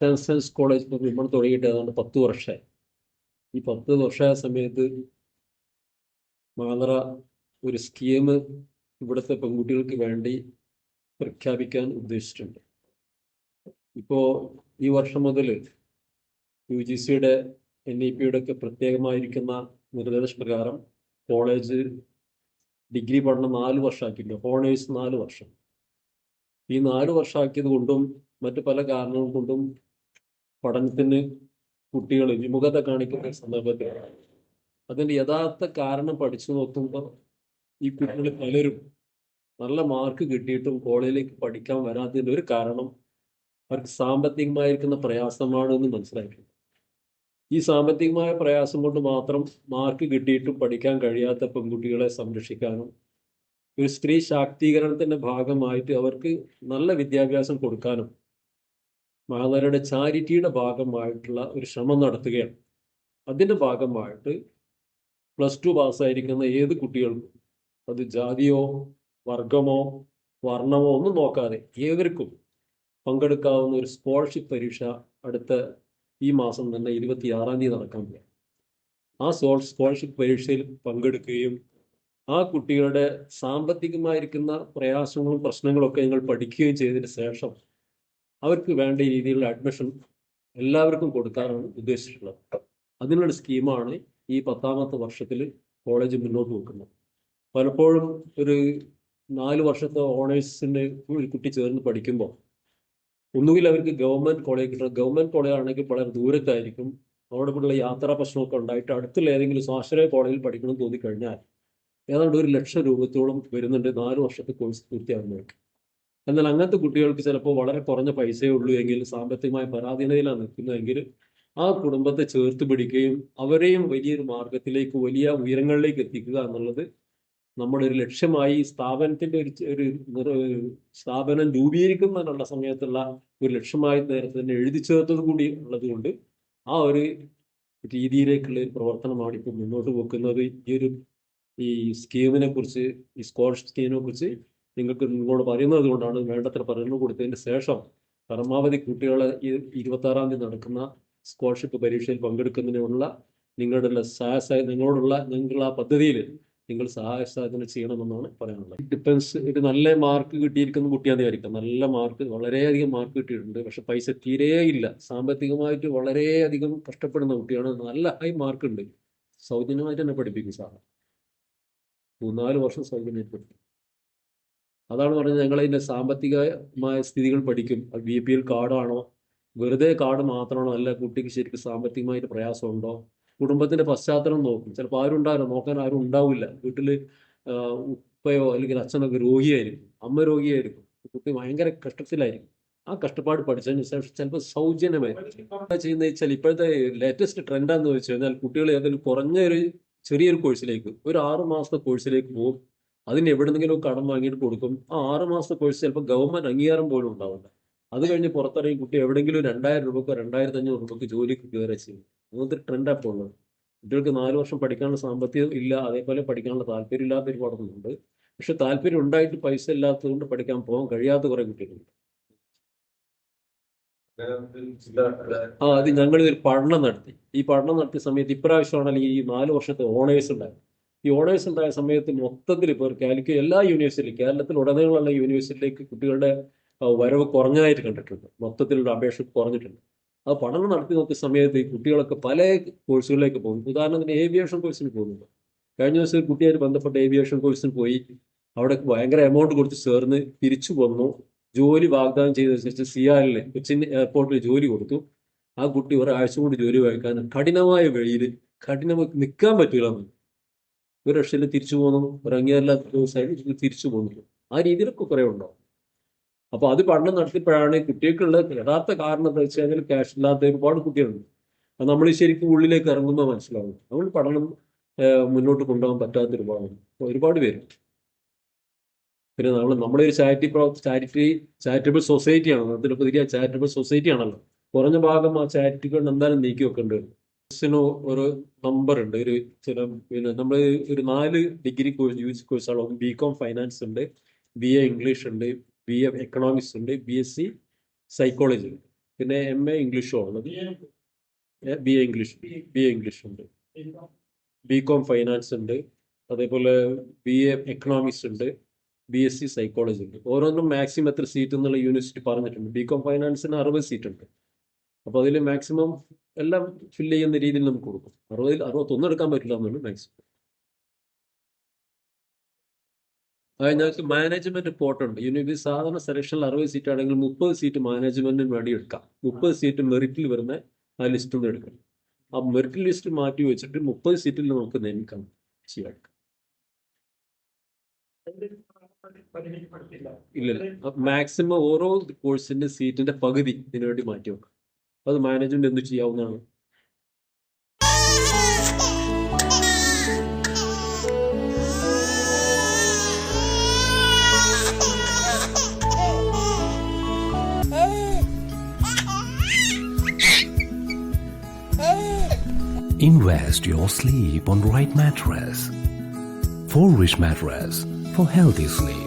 Saint science college നമ്മൾ തുടങ്ങിയിട്ട് ഏതാണ്ട് പത്ത് വർഷമായി. ഈ പത്ത് വർഷമായ സമയത്ത് മാതറ ഒരു സ്കീം ഇവിടുത്തെ പെൺകുട്ടികൾക്ക് വേണ്ടി പ്രഖ്യാപിക്കാൻ ഉദ്ദേശിച്ചിട്ടുണ്ട്. ഇപ്പോൾ ഈ വർഷം മുതൽ യു ജി സിയുടെ എൻ ഇ പിയുടെ ഒക്കെ പ്രത്യേകമായിരിക്കുന്ന നിർദ്ദേശ പ്രകാരം കോളേജ് ഡിഗ്രി പഠനം നാല് വർഷമാക്കിയിട്ടുണ്ട്. ഹോണേഴ്സ് നാല് വർഷം. ഈ നാല് വർഷമാക്കിയത് കൊണ്ടും മറ്റു പല കാരണങ്ങൾ കൊണ്ടും പഠനത്തിന് കുട്ടികൾ വിമുഖത കാണിക്കുന്ന സന്ദർഭത്തിൽ അതിന്റെ യഥാർത്ഥ കാരണം പഠിച്ചു നോക്കുമ്പോൾ ഈ കുട്ടികൾ പലരും നല്ല മാർക്ക് കിട്ടിയിട്ടും കോളേജിലേക്ക് പഠിക്കാൻ വരാത്തതിന്റെ ഒരു കാരണം അവർക്ക് സാമ്പത്തികമായിരിക്കുന്ന പ്രയാസമാണ് എന്ന് മനസ്സിലാക്കി. ഈ സാമ്പത്തികമായ പ്രയാസം കൊണ്ട് മാത്രം മാർക്ക് കിട്ടിയിട്ടും പഠിക്കാൻ കഴിയാത്ത പെൺകുട്ടികളെ സംരക്ഷിക്കാനും ഒരു സ്ത്രീ ശാക്തീകരണത്തിന്റെ ഭാഗമായിട്ട് അവർക്ക് നല്ല വിദ്യാഭ്യാസം കൊടുക്കാനും മാതാരയുടെ ചാരിറ്റിയുടെ ഭാഗമായിട്ടുള്ള ഒരു ശ്രമം നടത്തുകയാണ്. അതിന്റെ ഭാഗമായിട്ട് പ്ലസ് ടു പാസ്സായിരിക്കുന്ന ഏത് കുട്ടികൾക്കും അത് ജാതിയോ വർഗമോ വർണമോ ഒന്നും നോക്കാതെ ഏവർക്കും പങ്കെടുക്കാവുന്ന ഒരു സ്കോളർഷിപ്പ് പരീക്ഷ അടുത്ത ഈ മാസം തന്നെ ഇരുപത്തിയാറാം തീയതി നടക്കാൻ ആ സോൾ സ്കോളർഷിപ്പ് പരീക്ഷയിൽ പങ്കെടുക്കുകയും ആ കുട്ടികളുടെ സാമ്പത്തികമായിരിക്കുന്ന പ്രയാസങ്ങളും പ്രശ്നങ്ങളും ഒക്കെ നിങ്ങൾ പഠിക്കുകയും ചെയ്തതിന് ശേഷം അവർക്ക് വേണ്ട രീതിയിലുള്ള അഡ്മിഷൻ എല്ലാവർക്കും കൊടുക്കാനാണ് ഉദ്ദേശിച്ചിട്ടുള്ളത്. അതിനുള്ള സ്കീമാണ് ഈ പത്താമത്തെ വർഷത്തിൽ കോളേജ് മുന്നോട്ട് വെക്കുന്നത് പലപ്പോഴും ഒരു നാല് വർഷത്തെ ഓണേഴ്സിന്റെ ഒരു കുട്ടി ചേർന്ന് പഠിക്കുമ്പോൾ ഒന്നുകിൽ അവർക്ക് ഗവൺമെന്റ് കോളേജ് കിട്ടണം. ഗവൺമെന്റ് കോളേജ് ആണെങ്കിൽ വളരെ ദൂരത്തായിരിക്കും. അവിടെ കൂടെയുള്ള യാത്രാ പ്രശ്നമൊക്കെ ഉണ്ടായിട്ട് അടുത്തുള്ള ഏതെങ്കിലും സ്വാശ്രയ കോളേജിൽ പഠിക്കണം തോന്നിക്കഴിഞ്ഞാൽ ഏതാണ്ട് ഒരു ലക്ഷം രൂപത്തോളം വരുന്നുണ്ട് നാല് വർഷത്തെ കോഴ്സ് പൂർത്തിയാകുന്നവർക്ക്. എന്നാൽ അങ്ങനത്തെ കുട്ടികൾക്ക് ചിലപ്പോൾ വളരെ കുറഞ്ഞ പൈസയേ ഉള്ളൂ എങ്കിൽ സാമ്പത്തികമായ പരാധീനതയിലാണ് നിൽക്കുന്നതെങ്കിൽ ആ കുടുംബത്തെ ചേർത്ത് പിടിക്കുകയും അവരെയും വലിയൊരു മാർഗത്തിലേക്ക് വലിയ ഉയരങ്ങളിലേക്ക് എത്തിക്കുക എന്നുള്ളത് നമ്മുടെ ഒരു ലക്ഷ്യമായി സ്ഥാപനത്തിന്റെ ഒരു ഒരു സ്ഥാപനം രൂപീകരിക്കുന്നതിനുള്ള സമയത്തുള്ള ഒരു ലക്ഷ്യമായി നേരത്തെ തന്നെ എഴുതി ചേർത്തത് കൂടി ഉള്ളത് കൊണ്ട് ആ ഒരു രീതിയിലേക്കുള്ള ഒരു പ്രവർത്തനമാണ് ഇപ്പോൾ മുന്നോട്ട് വെക്കുന്നത്. ഈ ഒരു ഈ സ്കീമിനെ കുറിച്ച് ഈ സ്കോളർഷിപ്പ് സ്കീമിനെ കുറിച്ച് നിങ്ങൾക്ക് നിങ്ങളോട് പറയുന്നത് കൊണ്ടാണ് വേണ്ടത്ര പറഞ്ഞു കൊടുത്തതിന് ശേഷം പരമാവധി കുട്ടികളെ ഈ ഇരുപത്തി ആറാം തീയതി നടക്കുന്ന സ്കോളർഷിപ്പ് പരീക്ഷയിൽ പങ്കെടുക്കുന്നതിനുള്ള നിങ്ങളുടെ സഹായ നിങ്ങളോടുള്ള നിങ്ങൾ ആ പദ്ധതിയിൽ നിങ്ങൾ സഹായ സഹകരണം ചെയ്യണമെന്നാണ് പറയാനുള്ളത്. ഡിപ്പെൻസ് ഒരു നല്ല മാർക്ക് കിട്ടിയിരിക്കുന്ന കുട്ടിയാന്ന് വിചാരിക്കാം നല്ല മാർക്ക് വളരെയധികം മാർക്ക് കിട്ടിയിട്ടുണ്ട്. പക്ഷെ പൈസ തീരേ ഇല്ല സാമ്പത്തികമായിട്ട് വളരെയധികം കഷ്ടപ്പെടുന്ന കുട്ടിയാണ്. നല്ല ഹൈ മാർക്ക് ഉണ്ട്. സൗജന്യമായിട്ട് തന്നെ പഠിപ്പിക്കും സാറ്. മൂന്നാൽ വർഷം സൗജന്യമായിട്ട് അതാണ് പറഞ്ഞത് ഞങ്ങൾ അതിന്റെ സാമ്പത്തികമായ സ്ഥിതികൾ പഠിക്കും. ബി പി എൽ കാർഡാണോ? വെറുതെ കാർഡ് മാത്രമാണോ? അല്ല കുട്ടിക്ക് ശരിക്കും സാമ്പത്തികമായിട്ട് പ്രയാസമുണ്ടോ? കുടുംബത്തിന്റെ പശ്ചാത്തലം നോക്കും. ചിലപ്പോൾ ആരും ഉണ്ടാവില്ല. നോക്കാൻ ആരും ഉണ്ടാവില്ല. വീട്ടിൽ ഉപ്പയോ അല്ലെങ്കിൽ അച്ഛനൊക്കെ രോഗിയായിരിക്കും. അമ്മ രോഗിയായിരിക്കും. കുട്ടി ഭയങ്കര കഷ്ടത്തിലായിരിക്കും. ആ കഷ്ടപ്പാട് പഠിച്ചതിന് ശേഷം ചിലപ്പോൾ സൗജന്യമായിരിക്കും. ചെയ്യുന്നത് വെച്ചാൽ ഇപ്പോഴത്തെ ലേറ്റസ്റ്റ് ട്രെൻഡാന്ന് വെച്ച് കഴിഞ്ഞാൽ കുട്ടികൾ ഏതെങ്കിലും കുറഞ്ഞ ഒരു ചെറിയൊരു കോഴ്സിലേക്ക് ഒരു ആറ് മാസത്തെ കോഴ്സിലേക്ക് പോകും. അതിന് എവിടെന്നെങ്കിലും കടം വാങ്ങിയിട്ട് കൊടുക്കും. ആ ആറ് മാസത്തെ കോഴ്സ് ചിലപ്പോൾ ഗവൺമെന്റ് അംഗീകാരം പോലും ഉണ്ടാവില്ല. അത് കഴിഞ്ഞ് പുറത്തിറങ്ങി കുട്ടി എവിടെയെങ്കിലും രണ്ടായിരം രൂപക്കോ രണ്ടായിരത്തി അഞ്ഞൂറ് രൂപക്ക് ജോലിക്ക് കയറി ചെയ്യും അങ്ങനത്തെ ട്രെൻഡാ അപ്പോൾ ഉള്ളത് കുട്ടികൾക്ക് നാല് വർഷം പഠിക്കാനുള്ള സാമ്പത്തികം ഇല്ല അതേപോലെ പഠിക്കാനുള്ള താല്പര്യം ഇല്ലാത്ത ഒരുപാടുണ്ട് പക്ഷെ താല്പര്യം ഉണ്ടായിട്ട് പൈസ ഇല്ലാത്തതുകൊണ്ട് പഠിക്കാൻ പോകാൻ കഴിയാത്ത കുറെ കുട്ടികളുണ്ട്. ആ അത് ഞങ്ങൾ ഒരു പഠനം നടത്തി. ഈ പഠനം നടത്തിയ സമയത്ത് ഇപ്രാവശ്യമാണെങ്കിൽ ഈ നാല് വർഷത്തെ ഓണേഴ്സ് ഉണ്ടായി ഈ ഓണേഴ്സ് ഉണ്ടായ സമയത്ത് മൊത്തത്തിൽ ഇപ്പോൾ കാലിക്ക് എല്ലാ യൂണിവേഴ്സിറ്റിയിലും കേരളത്തിൽ ഉടനീളമുള്ള യൂണിവേഴ്സിറ്റിയിലേക്ക് കുട്ടികളുടെ വരവ് കുറഞ്ഞതായിട്ട് കണ്ടിട്ടുണ്ട്. മൊത്തത്തിലുള്ള അപേക്ഷ കുറഞ്ഞിട്ടുണ്ട്. അത് പഠനം നടത്തി നോക്കിയ സമയത്ത് ഈ കുട്ടികളൊക്കെ പല കോഴ്സുകളിലേക്ക് പോകും ഉദാഹരണത്തിന് ഏവിയേഷൻ കോഴ്സിന് പോകുന്നുണ്ട് കഴിഞ്ഞ ദിവസം കുട്ടിയായിട്ട് ബന്ധപ്പെട്ട ഏവിയേഷൻ കോഴ്സിന് പോയി. അവിടെ ഭയങ്കര എമൗണ്ട് കൊടുത്ത് ചേർന്ന് തിരിച്ചു വന്നു. ജോലി വാഗ്ദാനം ചെയ്ത ശേഷം സിയാലിൽ കൊച്ചിൻ എയർപോർട്ടിൽ ജോലി കൊടുത്തു. ആ കുട്ടി ഒരാഴ്ച കൊണ്ട് ജോലി വായിക്കാൻ കഠിനമായ വഴിയിൽ കഠിനമായി നിൽക്കാൻ പറ്റില്ല എന്ന്. ഒരു രക്ഷയിൽ തിരിച്ചു പോകുന്നു ഒരു അംഗീകാരമില്ലാത്ത ദിവസമായിട്ട് തിരിച്ചു പോകുന്നു ആ രീതിയിലൊക്കെ കുറെ ഉണ്ടാവും അപ്പൊ അത് പഠനം നടത്തിയപ്പോഴാണ് കുട്ടികൾക്കുള്ള യഥാർത്ഥ കാരണം എന്താ വെച്ച് കഴിഞ്ഞാൽ ക്യാഷ് ഇല്ലാത്ത ഒരുപാട് കുട്ടികളുണ്ട്. അത് നമ്മൾ ശരിക്കും ഉള്ളിലേക്ക് ഇറങ്ങുമ്പോൾ മനസ്സിലാവും. അതുകൊണ്ട് പഠനം മുന്നോട്ട് കൊണ്ടുപോകാൻ പറ്റാത്ത ഒരുപാട് ഒരുപാട് പേര് പിന്നെ നമ്മൾ നമ്മുടെ ഒരു ചാരിറ്റി പ്രോ ചാരിറ്റി ചാരിറ്റബിൾ സൊസൈറ്റിയാണ്. അതിൽ പുതിയ ചാരിറ്റബിൾ സൊസൈറ്റി ആണല്ലോ കുറഞ്ഞ ഭാഗം ആ ചാരിറ്റികൾ എന്തായാലും നീക്കി വെക്കേണ്ടി വരും. കോഴ്സിന് ഒരു നമ്പർ ഉണ്ട്. ഒരു ചില പിന്നെ നമ്മൾ ഒരു നാല് ഡിഗ്രി കോഴ്സ് യു ജി കോഴ്സുകളാണ് ബി കോം ഫൈനാൻസ് ഉണ്ട് ബി എ ഇംഗ്ലീഷ് ഉണ്ട് ബി എ എക്കണോമിക്സ് ഉണ്ട് ബി എസ് സി സൈക്കോളജി ഉണ്ട്. പിന്നെ എം എ ഇംഗ്ലീഷും ഉള്ളത് B A English B A English ഉണ്ട്. ബി കോം ഫൈനാൻസ് ഉണ്ട്. അതേപോലെ ബി എ എക്കണോമിക്സ് ഉണ്ട് ബി എസ് സി സൈക്കോളജി ഉണ്ട്. ഓരോന്നും മാക്സിമം എത്ര സീറ്റ് എന്നുള്ള യൂണിവേഴ്സിറ്റി പറഞ്ഞിട്ടുണ്ട്. ബി കോം ഫൈനാൻസിന് അറുപത് സീറ്റ് ഉണ്ട്. അപ്പോൾ അതിൽ മാക്സിമം എല്ലാം ഫില്ല് ചെയ്യുന്ന രീതിയിൽ നമുക്ക് കൊടുക്കും. അറുപതിൽ അറുപത്തൊന്നും എടുക്കാൻ പറ്റില്ല എന്നാണ് മാക്സിമം അതായത് ഞങ്ങൾക്ക് മാനേജ്മെന്റ് പോർട്ടുണ്ട് യൂണിവേഴ്സിറ്റി സാധാരണ സെലക്ഷനിൽ അറുപത് സീറ്റ് ആണെങ്കിൽ മുപ്പത് സീറ്റ് മാനേജ്മെന്റിന് വേണ്ടി എടുക്കാം. മുപ്പത് സീറ്റ് മെറിറ്റിൽ വരുന്ന ആ ലിസ്റ്റ് നിന്ന് എടുക്കണം ആ മെറിറ്റ് ലിസ്റ്റ് മാറ്റി വെച്ചിട്ട് മുപ്പത് സീറ്റിൽ നമുക്ക് നിയമിക്കാം. ചെയ്യാം. ഇല്ല മാക്സിമം ഓരോ കോഴ്സിന്റെ സീറ്റിന്റെ പകുതി ഇതിനുവേണ്ടി മാറ്റി വെക്കാം. അത് മാനേജ്മെന്റ് എന്ത് ചെയ്യാവുന്നതാണ് Invest your sleep on right mattress. For rich mattress for healthy sleep.